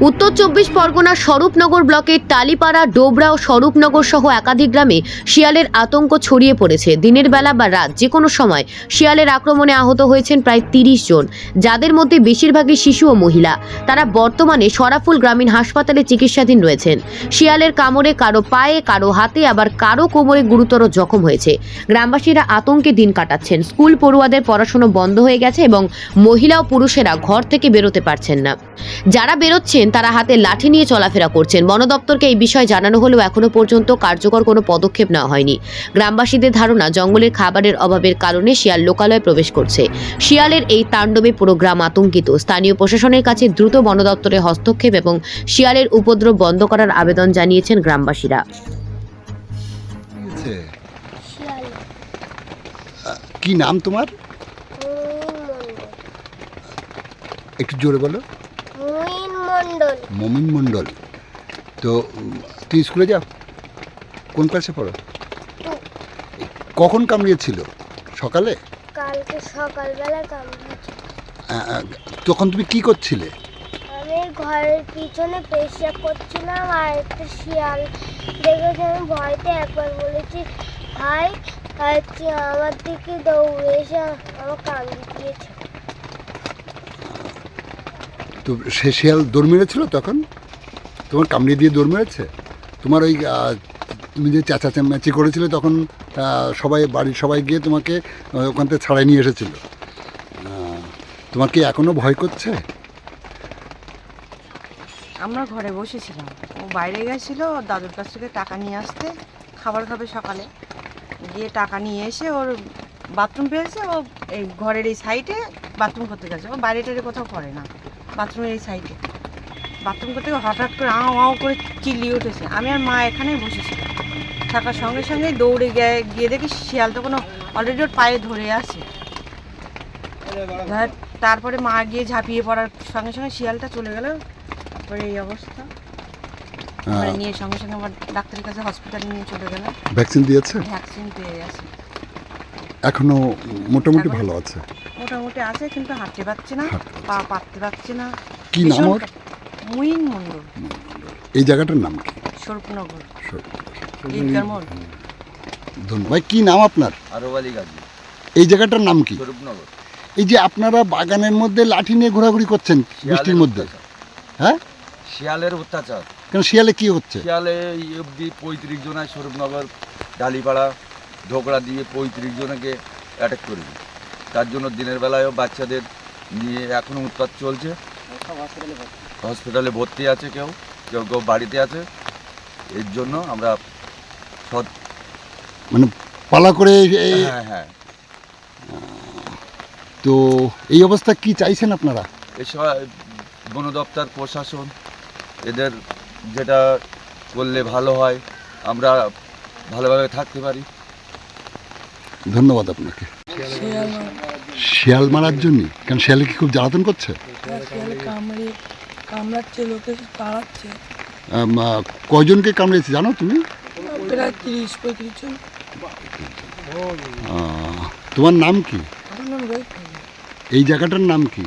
উত্তর চব্বিশ পরগনার স্বরূপনগর ব্লকের টালিপাড়া, ডোবরা ও স্বরূপনগর সহ একাধিক গ্রামে শিয়ালের আতঙ্ক ছড়িয়ে পড়েছে। দিনের বেলা বা রাত যে কোনো সময় শিয়ালের আক্রমণে আহত হয়েছেন প্রায় তিরিশ জন, যাদের মধ্যে বেশিরভাগই শিশু ও মহিলা। তারা বর্তমানে সরাফুল গ্রামীণ হাসপাতালে চিকিৎসাধীন রয়েছেন। শিয়ালের কামড়ে কারও পায়ে, কারও হাতে, আবার কারও কোমরে গুরুতর জখম হয়েছে। গ্রামবাসীরা আতঙ্কে দিন কাটাচ্ছেন। স্কুল পড়ুয়াদের পড়াশুনো বন্ধ হয়ে গেছে এবং মহিলা ও পুরুষেরা ঘর থেকে বেরোতে পারছেন না। যারা বেরোচ্ছেন তারা হাতে লাঠি নিয়ে চলাফেরা করছেন। বন দপ্তরকে এই বিষয়ে জানানো হলেও এখনও পর্যন্ত কার্যকর কোনো পদক্ষেপ নেওয়া হয়নি। গ্রামবাসীদের ধারণা জঙ্গলের খাবারের অভাবের কারণে শিয়াল লোকালয়ে প্রবেশ করছে। শিয়ালের এই তাণ্ডবে পুরো গ্রাম আতঙ্কিত। স্থানীয় প্রশাসনের কাছে দ্রুত বন দপ্তরের হস্তক্ষেপ এবং শিয়ালের উপদ্রব বন্ধ করার আবেদন জানিয়েছেন গ্রামবাসীরা। কি নাম তোমার? একটু জোরে বলো। মণ্ডল মমিন মণ্ডল তো তুই স্কুলে যাও? কোন ক্লাসে পড়ো? কখন কামড়িয়েছিল? সকালে? কালকে সকালবেলা তখন তুমি কি করছিলে? আমি ঘরের পিছনে পেশাব করছিলাম আর একটা শিয়াল। দেখেছি আমি ভয়তে একবার বলেছি হচ্ছে আমার দিকে দৌড়ে এসে আমার কামড়ে দিয়েছে তো সে শিয়াল দৌড় মেরেছিল তখন? তোমার কামড়িয়ে দিয়ে দৌড় মেরেছে? তোমার ওই তুমি যে চাচা চামাচি করেছিলে তখন সবাই বাড়ির সবাই গিয়ে তোমাকে ওখান থেকে ছাড়াই নিয়ে এসেছিল। আহ, তোমার কি এখনও ভয় করছে? আমরা ঘরে বসেছিলাম। ও বাইরে গেছিল ওর দাদুর কাছ থেকে টাকা নিয়ে আসতে খাবার খাবে সকালে। গিয়ে টাকা নিয়ে এসে ওর বাথরুম পেয়েছে ও এই ঘরের এই সাইডে বাথরুম করতে গেছে। ও বাইরে টাইরে কোথাও করে না। বাথরুমের এই সাইডে। বাথরুম করতে হঠাৎ করে আও আও করে চিল্লিয়ে উঠেছে। আমি আর মা এখানেই বসেছি। থাকার সঙ্গে সঙ্গে দৌড়ে গিয়ে গিয়ে দেখি শিয়াল তো কোনো অলরেডি ওর পায়ে ধরে আছে। তারপরে মা গিয়ে ঝাঁপিয়ে পড়ার সঙ্গে সঙ্গে শিয়ালটা চলে গেল। তারপরে এই অবস্থা। মানে নিয়ে সঙ্গে সঙ্গে আমার ডাক্তারের কাছে হসপিটালে নিয়ে চলে গেলাম ভ্যাকসিন দিয়েছে? ভ্যাকসিন পেয়ে গেছে। এখনও মোটামুটি ভালো আছে। মোটামুটি আছে কিন্তু হাঁটতে পারছে না পা পাততে পারছে না। কি নাম ওর? মুইন মন্ডল এই জায়গাটার নাম কি? স্বরূপনগর। ধন্যবাদ। ভাই কি নাম আপনার? আরও আলী গাজী। এই জায়গাটার নাম কি? স্বরূপনগর। এই যে আপনারা বাগানের মধ্যে লাঠি নিয়ে ঘোরাঘুরি করছেন বৃষ্টির শিয়ালের মধ্যে। হ্যাঁ? শিয়ালের অত্যাচার। কেন শিয়ালে কি হচ্ছে? শিয়ালে এই অবধি পঁয়ত্রিশ জনায় স্বরূপনগর ডালিপাড়া ঢোকরা দিয়ে পঁয়ত্রিশ জনকে অ্যাটাক করেছে। তার জন্য দিনের বেলায়ও বাচ্চাদের নিয়ে এখনও উৎপাত চলছে। হসপিটালে ভর্তি আছে কেউ কেউ কেউ বাড়িতে আছে। এর জন্য আমরা সৎ মানে পালা করে এই হ্যাঁ হ্যাঁ তো এই অবস্থা কি চাইছেন আপনারা? এসব বন দপ্তর প্রশাসন এদের যেটা করলে ভালো হয় আমরা ভালোভাবে থাকতে পারি। ধন্যবাদ আপনাকে। শিয়াল মারার জন্য? কারণ শিয়ালে কি খুব জ্বালাতন করছে? কামড়াচ্ছে লোকে তাড়াচ্ছে। কয়জনকে কামড়িয়েছে জানো তুমি? প্রায় তিরিশ পঁয়ত্রিশ জন। তোমার নাম কি। এই জায়গাটার নাম কি?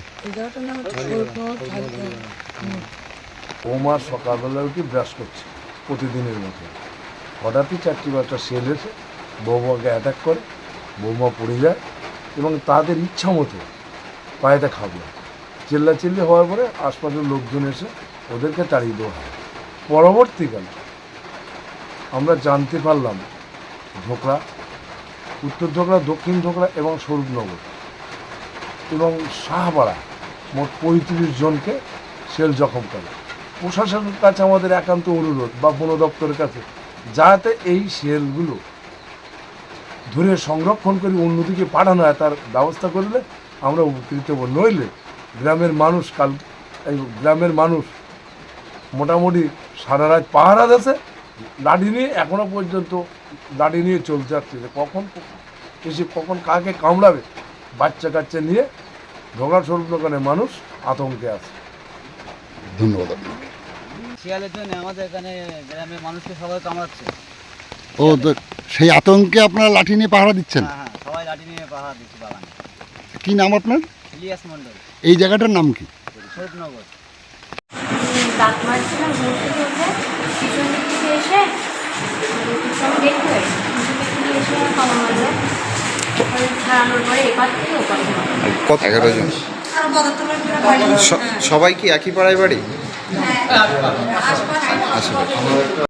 বৌমা সকালবেলা উঠে ব্রাশ করছে প্রতিদিনের মতো। হঠাৎই চারটি বাচ্চা সেল এসে বৌমাকে অ্যাটাক করে। বৌমা পড়ে যায় এবং তাদের ইচ্ছা মতো পায়েতে খাবলো চিল্লাচিল্লি হওয়ার পরে আশপাশের লোকজন এসে ওদেরকে তাড়িয়ে দেওয়া হয়। পরবর্তীকালে আমরা জানতে পারলাম ধোকরা উত্তর ধোকরা দক্ষিণ ধোকরা এবং স্বরূপনগর এবং শাহপাড়া মোট পঁয়ত্রিশ জনকে সেল জখম করে। প্রশাসনের কাছে আমাদের একান্ত অনুরোধ বা বন দপ্তরের কাছে, যাতে এই সেলগুলো ধরে সংরক্ষণ করে অন্যদিকে পাঠানো হয় তার ব্যবস্থা করলে আমরা উপকৃত হব নইলে গ্রামের মানুষ কাল এই গ্রামের মানুষ মোটামুটি সারা রাত পাহারা দিয়েছে লাঠি নিয়ে এখনও পর্যন্ত লাঠি নিয়ে চলতে যাচ্ছে যে কখন এসে কখন কাকে কামড়াবে বাচ্চা কাচ্চা নিয়ে ঢোকার স্বরূপ দোকানে মানুষ আতঙ্কে আছে। ধন্যবাদ আপনাকে। শিয়ালের জন্য আমাদের এখানে গ্রামের মানুষকে সবাই কামড়াচ্ছে। ও তো সেই আতঙ্কে আপনারা লাঠি নিয়ে পাহারা দিচ্ছেন? হ্যাঁ হ্যাঁ সবাই লাঠি নিয়ে পাহাড় দিচ্ছে বাগানে। কি নাম আপনার? ইলিয়াস মণ্ডল। এই জায়গাটার নাম কি? স্বরূপনগর কত এগারো জন। সবাই কি একই পাড়ায় বাড়ি? আচ্ছা